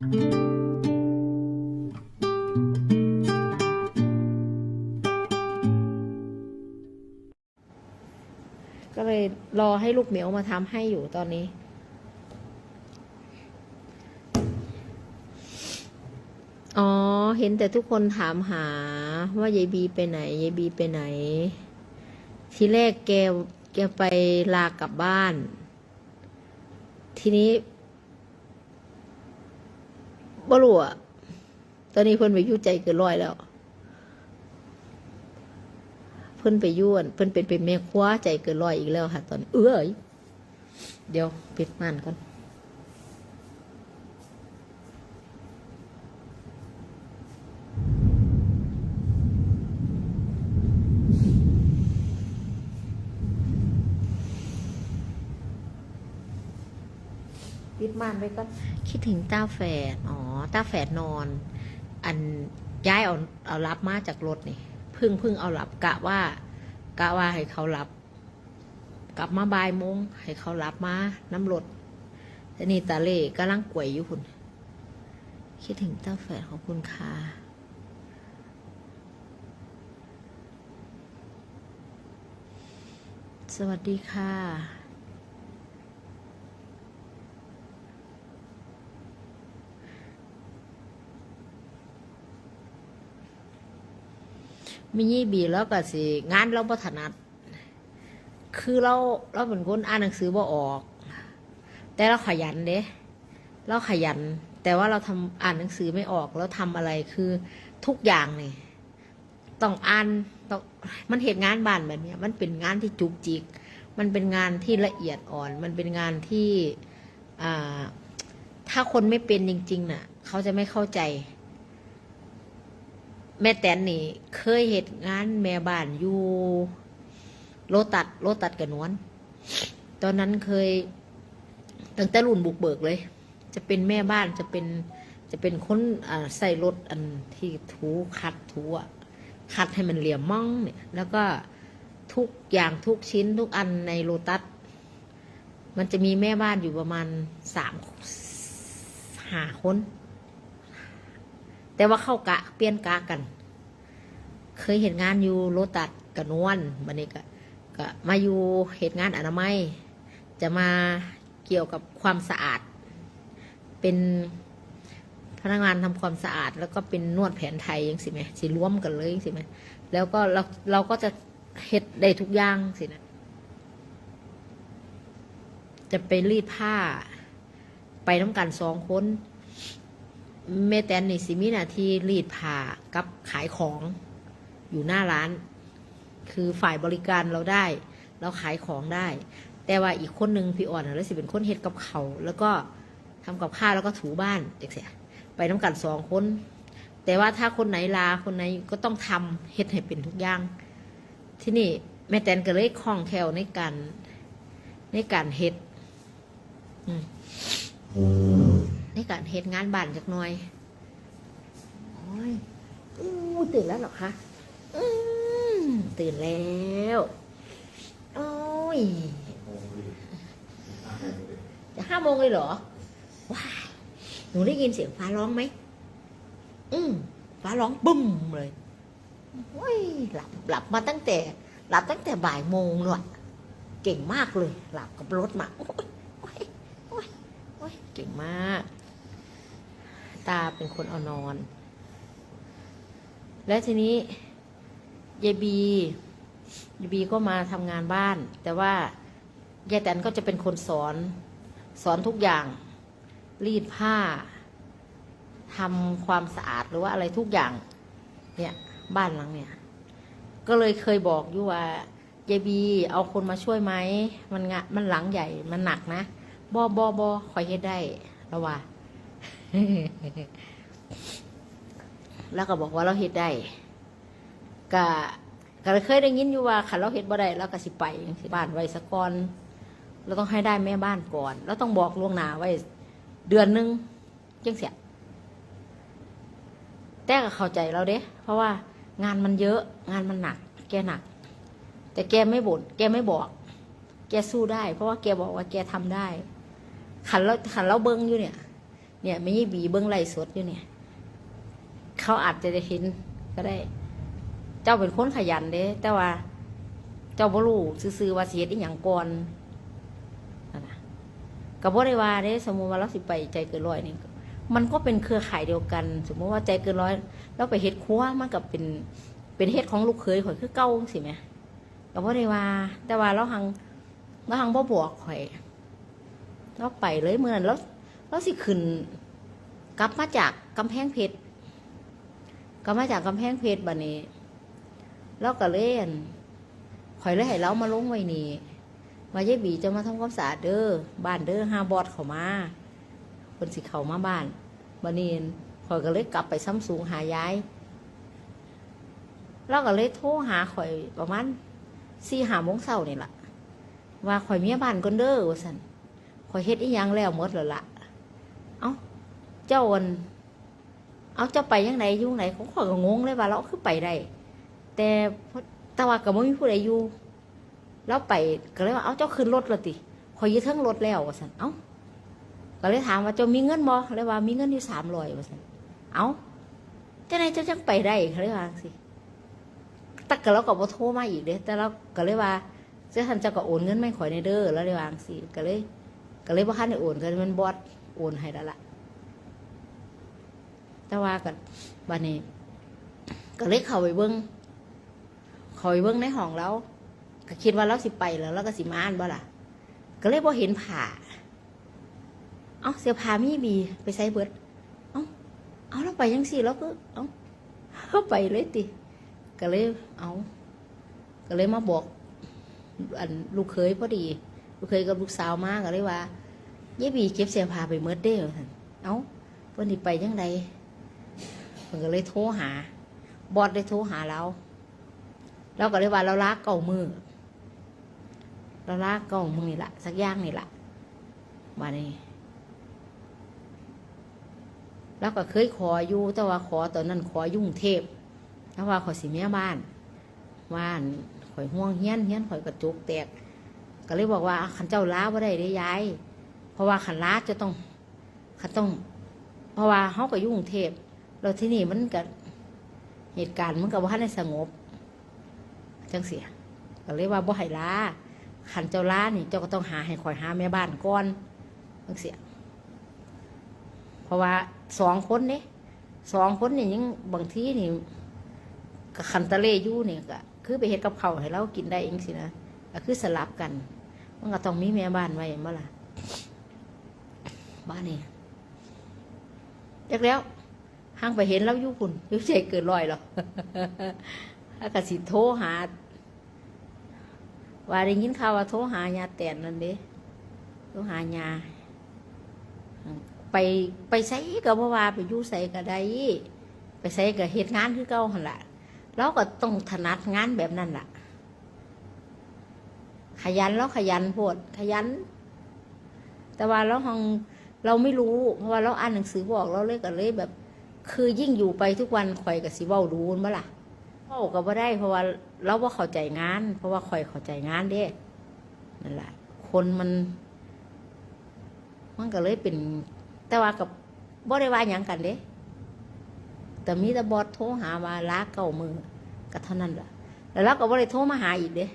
ก็เลยรอให้ลูกเหมียวมาทำให้อยู่ตอนนี้ อ๋อ เห็นแต่ทุกคนถามหาว่ายายบีไปไหนยายบีไปไหน ทีแรกแกแกไปลากลับบ้าน ทีนี้ บ่รู้อะตอนนี้เพิ่นไปอยู่ใจเกินร้อยแล้ว เพิ่นไปยุ่นเพิ่นเป็นเป็นแม่ครัวใจเกินร้อยอีกแล้วค่ะ ตอนนี้เอ้ยเดี๋ยวปิดม่านก่อนปิดม่านไว้ก่อนคิดถึงต้าแฝดอ๋อ ตาแฝดนอน อันย้ายเอาเอารับมาจากรถนี่พึ่งพึ่งเอารับกะว่ากะว่าให้เขารับ กลับมาบ่ายโมงให้เขารับมาน้ำรถแต่นี่ตาเล่กำลังกวยอยู่คุณคิดถึงต้าแฝดขอบคุณค่ะสวัสดีค่ะ มียี่บีแล้วก็สิ งานเราบ่ถนัด คือเราเราเป็นคนอ่านหนังสือบ่ออก แต่เราขยันเด้เราขยัน แต่ว่าเราทำอ่านหนังสือไม่ออกแล้วทำอะไรคือทุกอย่างเนี่ยต้องอ่านต้องมันเหตุงานบ้านแบบนี้มันเป็นงานที่จุกจิก มันเป็นงานที่ละเอียดอ่อน มันเป็นงานที่อ่าถ้าคนไม่เป็นจริงๆน่ะ เขาจะไม่เข้าใจ แม่แตนนี่ เคยเหตุงานแม่บ้านอยู่โลตัดโลตัดกับนวลตอนนั้นเคยตั้งแต่รุ่นบุกเบิกเลย จะเป็นแม่บ้านจะเป็นจะเป็นคนใส่รถอันที่ถูคัดถูอะคัดให้มันเหลี่ยมม่องเนี่ย แล้วก็ทุกอย่างทุกชิ้นทุกอันในโลตัส มันจะมีแม่บ้านอยู่ประมาณสามหาคน แต่ว่าเข้ากะ เปลี่ยนกะกัน เคยเห็นงานอยู่โลตัดกับนวลบันนี้ก็ก็มาอยู่เหตุงานอนามัย จะมาเกี่ยวกับความสะอาด เป็นพนักงานทำความสะอาด แล้วก็เป็นนวดแผนไทยยังสิไหมสิร่วมกันเลยยังสิไหมแล้วก็เราเราก็จะเฮ็ดได้ทุกอย่างสินะจะไปรีดผ้า ไปน้ำกันสองคน แม่แตนนี่สิมีหน้าที่รีดผ้ากับขายของอยู่หน้าร้าน คือฝ่ายบริการเราได้ เราขายของได้ แต่ว่าอีกคนหนึ่งพี่อ่อนน่ะแล้วสิเป็นคนเฮ็ดกับเขาแล้วก็ทำกับข้าวแล้วก็ถูบ้านเด็กเสียไปน้ำกันสองคน แต่ว่าถ้าคนไหนลาคนไหนก็ต้องทำเฮ็ดให้เป็นทุกอย่าง ที่นี่แม่แตนก็เลยคล่องแคล่วในการในการเฮ็ดอืม ในการเฮ็ดงานบ้านจักหน่อยโอ้ยอตื่นแล้วหรอคะอืตื่นแล้วโอ้ยจะห้าโมงเลยเหรอว้ายหนูได้ยินเสียงฟ้าร้องไหมอืมฟ้าร้องบึ้มเลยโอ้ยหลับหลับมาตั้งแต่ หลับตั้งแต่บ่ายโมงเลยอะเก่งมากเลย หลับกับรถมาโอ้ยโอ้ยโอ้ยเก่งมาก ตาเป็นคนเอานอน แล้วทีนี้ยายบียายบีก็มาทำงานบ้าน แต่ว่ายายแตนก็จะเป็นคนสอน สอนทุกอย่าง รีดผ้าทำความสะอาดหรือว่าอะไรทุกอย่าง เนี่ยบ้านหลังเนี่ย ก็เลยเคยบอกอยู่ว่ายายบีเอาคนมาช่วยไหมมันงะมันหลังใหญ่มันหนักนะบอบอบอคอยเฮ็ดได้แล้วว่า แล้วก็บอกว่าเราเฮ็ดได้ก็ก็เคยได้ยินอยู่ว่าคันเราเฮ็ดบ่ได้เราก็สิไปบ้านไว้สะก่อน เราต้องให้ได้แม่บ้านก่อนเราต้องบอกล่วงหน้าไว้ เดือนนึงจังเสียแต่ก็เข้าใจเราเด้ เพราะว่างานมันเยอะ งานมันหนัก แกหนัก แต่แกไม่บ่นแกไม่บอก แกสู้ได้ เพราะว่าแกบอกว่าแกทำได้ ขันเราขันเราเบิ้งอยู่เนี่ย เนี่ยไม่ยี่บีเบิ้องไล่สดอยู่เนี่ย เขาอาจจะได้เห็นก็ได้ เจ้าเป็นคนขยันเด้ แต่ว่า เจ้าบ่รู้ซื่อว่าสิเฮ็ดอีหยังก่อนนั่นน่ะก็บ่ได้ว่าเด้ สมมุติว่าเราสิไปใจเกินร้อยนี่มันก็เป็นเครือข่ายเดียวกัน สมมุติว่าใจเกินร้อยเราไปเฮ็ดครัวมันก็เป็นเป็นเฮ็ดของลูกเขยข่อยคือเก่าสิแหมก็บ่ได้ว่า แต่ว่าเราหังเราหังบ่บอกข่อยเราไปเลยเมื่อนั้นเรา เราสิขึ้นกลับมาจากกำแพงเพชรกลับมาจากกำแพงเพชรบัดนี้ แล้วก็เล่นข่อยเลยให้เรามาลงไว้นี่มาเยายบีจะมาทำความสะอาดเด้อบ้านเด้อห้าบอดเขามาคนสิเขามาบ้านบัดนี้ข่อยก็เลยกลับไปซ้ำสูงหายายแล้วก็เลยโทรหาข่อยประมาณสี่หามงเช้านี่แหละว่าข่อยเมียบ้านก่อนเด้อว่าสันข่อยเฮ็ดอีหยังแล้วหมดแล้วล่ะ เอ้า เจ้าวันเอาเจ้าไปยังไงอยู่ไหนเขาขอยก็งงเลยว่าเราคือไปได้แต่แต่ว่าก็ไม่มีผู้ใดอยู่แล้วไปก็เลยว่าเอาเจ้าขึ้นรถละติขอยยืดทั้งรถแล้วว่าสันเอ้าก็เลยถามว่าเจ้ามีเงินบ่เลยว่ามีเงินอยู่สามร้อยว่าสันเอ้าเจ้าไหนเจ้าจังไปได้เขาเลยว่าสิแต่ก็เราก็บ่โทรมาอีกเด้แต่เราก็เลยว่าเจ้าท่านเจ้าก็โอนเงินไม่ข่อยในเด้อแล้วเลยว่าสิก็เลย ก็เลยบ่คันได้โอนก็เลยมันบอด โอนให้แล้วล่ะ แต่ว่ากันบันนี้ ก็เลยเข้าไปเบิ้งเข้าไปเบิ้งในห้องแล้วก็คิดว่าเราสิไปแล้วเราก็สิมาอ่านบ่ล่ะ ก็เลยบ่เห็นผ่าเอ้าเสียผ่ามีบีไปใส่เบิดเอ้าเอาเราไปยังสิแล้วก็เอ้าเขาไปเลยติก็เลยเอาก็เลยมาบอก อันลูกเคยพอดี ลูกเคยกับลูกสาวมากก็เลยว่า เยบีเก็บเสียผ้าไปเมื่อเด้อท่าซั่นเอ้าเพิ่นสิไปยังไงเพิ่นก็เลยโทรหา บอสได้โทรหาเราเราก็เลยว่าเราลากเก่ามือเราลากเก่ามือนี่ละสักอย่างนี่ละมานี่แล้วก็เคยขออยู่แต่ว่าขอตอนนั้นขอยุ่งเทพแล้วว่าขอสิเมียบ้านว่านข่อยห่วงเฮี้ยนเฮี้ยนข่อยกระจุกแตก ก็เลยบอกว่าขันเจ้าล้าว่าได้ได้ยาย ราะว่าขันล้าจะต้องขันต้อง เพราะว่าเขาก็ยุ่กรุงเทพเราที่นี่มันกับเหตุการณ์มันกับว่าในสงบ จังเสียก็เลยว่าบ่ให้ลาขันเจ้าลานี่เจ้าก็ต้องหาให้คอยหาแม่บ้านก่อนจังเสียเพราะว่าสองคนนี่สองคนนี่ยังบางทีนี่กับขันตะเลยู่นี่ก็คือไปเฮ็ดกับเขาให้เรากินได้เองสินะก็คือสลับกัน มันก็ต้องมีแม่บ้านไว้เมื่อล่ะ บ้านนี่จักแล้วห้างไปเห็นแล้วอยุคุณยุ่ใจเกินร้อยหรอกถ้ากสิโทรหา ว่าได้ยินข่าวว่าโทรหายาแตนนั่นเด้โทรหายาไปไปใส่ก็บ่ว่าไปยู่ใส่ก็ได้ไปใส่ก็เหตุงานคือเก่าหันละเราก็ต้องถนัดงานแบบนั้นล่ะ ขยันแล้วขยันโพดขยัน แต่ว่าเราห้อง เราไม่รู้เพราะว่าเราอ่านหนังสือบอกเราเลยก็เลยแบบ คือยิ่งอยู่ไปทุกวันข่อยกับสิเว้าดูนบ่ล่ะเว้าก็บ่ได้ เพราะว่าเราว่าเข้าใจงาน เพราะว่าข่อยเข้าใจงานเด้นั่นแหละคนมันมันก็เลยเป็น แต่ว่ากับบ่ได้ว่าหยังกันเด้แต่มีแต่บอสโทรหาว่าลาเก่ามือก็เท่านั้นแหละแล้วเราก็บ่ได้โทรมาหาอีกเด้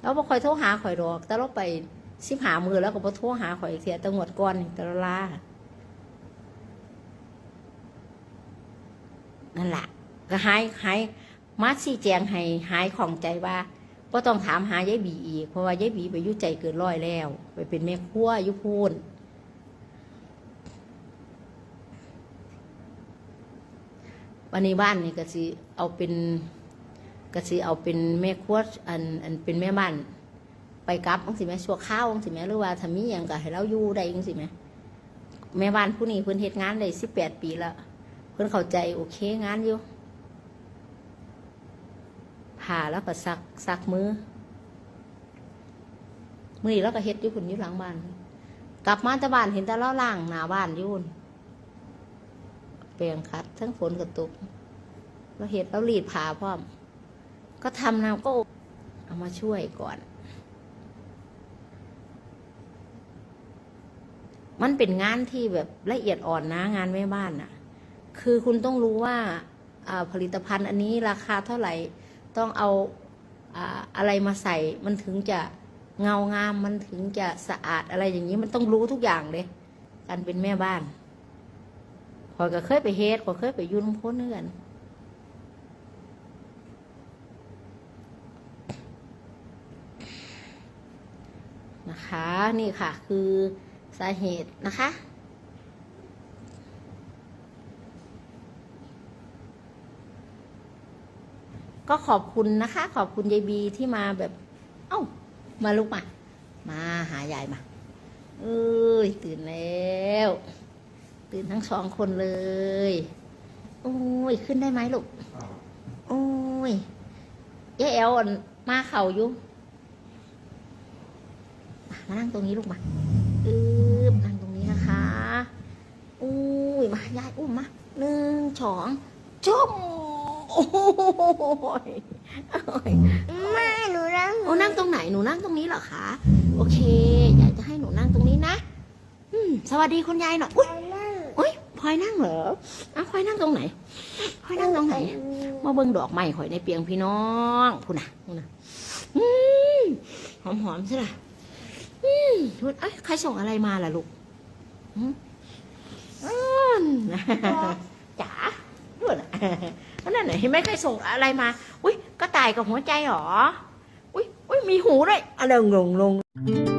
เราบ่ค่อยโทรหาข่อยดอก แต่เราไป สิบหามือแล้วก็บ่โทรหาข่อยเสียตังวดก่อนตะลานั่นแหละก็หายหายมาชี้แจงให้หายของใจว่าก็ต้องถามหายายบีอีกเพราะว่ายายบีไปยุ่ใจเกินร้อยแล้ว ไปเป็นแม่ครัวอยุพูนวันนี้บ้านนี่ก็สิเอาเป็นก็สิเอาเป็นแม่ครัวอันอันเป็นแม่บ้าน ไปกลับจังสิแม่ชั่วข้าวจังสิแม่หรือว่าถ้ามีอย่างก็ให้เราอยู่ได้จังสิแม่แม่บ้านผู้นี้เพิ่นเฮ็ดงานได้สิบแปดปีแล้วเพิ่นเข้าใจโอเคงานอยู่ผ่าแล้วก็ซักซักมือมือนี้แล้วก็เฮ็ดอยู่คุณอยู่หลังบ้าน กลับมาแต่บ้านเห็นแต่เราล่างหน้าบ้านยุ่นเปลี่ยงคัด ทั้งฝนกับตกเราเห็ดเรารีดผ่าพร้อม ก็ทำนะก็เอามาช่วยก่อน มันเป็นงานที่แบบละเอียดอ่อนนะงานแม่บ้านน่ะคือคุณต้องรู้ว่าผลิตภัณฑ์อันนี้ราคาเท่าไหร่ต้องเอาอะไรมาใส่มันถึงจะเงางามมันถึงจะสะอาดอะไรอย่างนี้มันต้องรู้ทุกอย่างเลยการเป็นแม่บ้านขอยก็เคยไปเฮ็ดขอยเคยไปยุ่นพ้นเนื่อนนะคะ นี่ค่ะคือ สาเหตุนะคะ ก็ขอบคุณนะคะ ขอบคุณยายบีที่มาแบบ เอ้า มาลุกมา มาหายายมา เอ้ย ตื่นแล้ว ตื่นทั้งสองคนเลย โอ้ย ขึ้นได้ไหมลูก โอ้ยยายแอลอั่นมาเข่าอยู่มามานั่งตรงนี้ลูกมาอืบนั่งตรงนี้นะคะ อุ้ยมายายอุ้มมาหนึ่งสองจุ่มโอ้ยโอ้ยไม่หนูนั่งโอ้นั่งตรงไหนหนูนั่งตรงนี้เหรอคะโอเคยายจะให้หนูนั่งตรงนี้นะอืมสวัสดีคุณยายหน่อยอุ้ยนั่งอุ้ยพลอยนั่งเหรออ้าวพลอยนั่งตรงไหนพลอยนั่งตรงไหนมาเบิ่งดอกไม้ข่อยในเปียงพี่น้องพูดนะพูดนะอืมหอมหอมๆใช่ไหมอืมพูดเอ้ยใครส่งอะไรมาล่ะลูก นจ๋าพูดนะนั่นไหนเห็นไหมใครส่งอะไรมา อุ้ยก็ตายกับหัวใจเหรอ อุ้ยอุ้ยมีหูด้วยอะไรงงงง